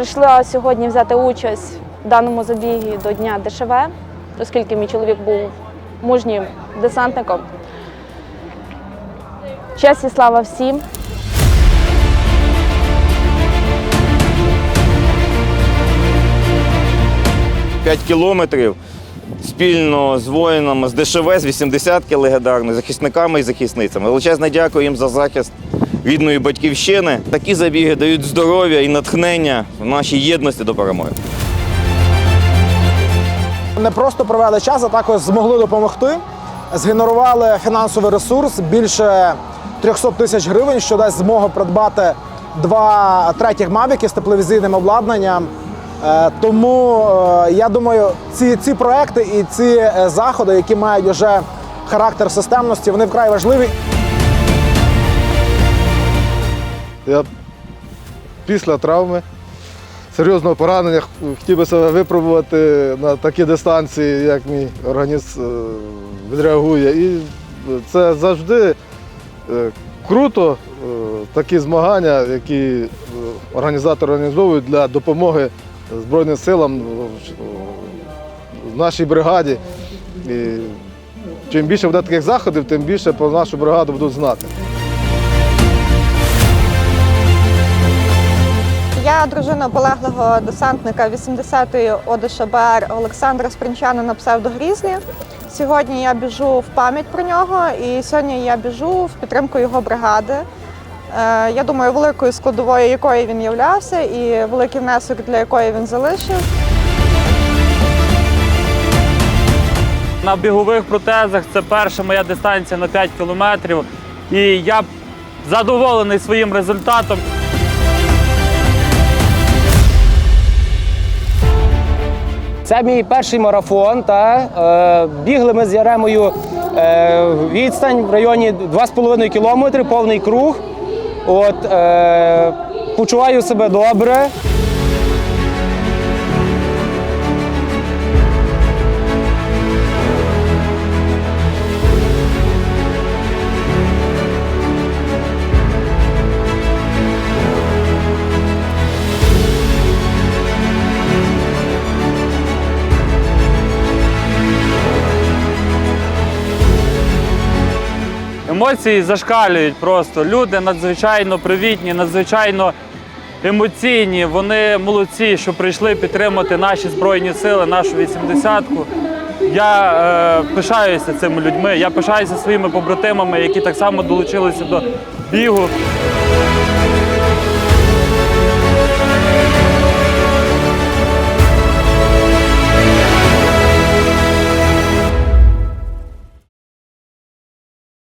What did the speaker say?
Прийшла сьогодні взяти участь в даному забігі до Дня ДШВ, оскільки мій чоловік був мужнім десантником. Честь і слава всім. П'ять кілометрів спільно з воїнами з ДШВ, з 80-ки легендарними, захисниками і захисницями. Величезне дякую їм за захист рідної батьківщини. Такі забіги дають здоров'я і натхнення в нашій єдності до перемоги. не просто провели час, а також змогли допомогти. Згенерували фінансовий ресурс більше 300 тисяч гривень, що дасть змогу придбати два третіх мавіки з тепловізійним обладнанням. Е, Тому е, я думаю, ці, ці проекти і ці е, заходи, які мають вже характер системності, вони вкрай важливі. Я після травми, серйозного поранення, хотів би себе випробувати на такі дистанції, як мій організм е, відреагує. І це завжди е, круто, е, такі змагання, які організатори організовують для допомоги Збройним силам в нашій бригаді. І чим більше буде таких заходів, тим більше про нашу бригаду будуть знати. Я дружина полеглого десантника 80-ї ОДШБР Олександра Спринчана на псевдогрізлі. Сьогодні я біжу в пам'ять про нього, і сьогодні я біжу в підтримку його бригади. Е, Я думаю, великою складовою якої він являвся, і великий внесок для якої він залишив. На бігових протезах це перша моя дистанція на 5 кілометрів. І я задоволений своїм результатом. Це мій перший марафон. Та, е, бігли ми з Яремою е, відстань в районі 2,5 кілометри, повний круг. От, е, почуваю себе добре. Емоції зашкалюють просто. Люди надзвичайно привітні, надзвичайно емоційні. Вони молодці, що прийшли підтримати наші збройні сили, нашу 80-ку. Я е, пишаюся цими людьми. Я пишаюся своїми побратимами, які так само долучилися до бігу.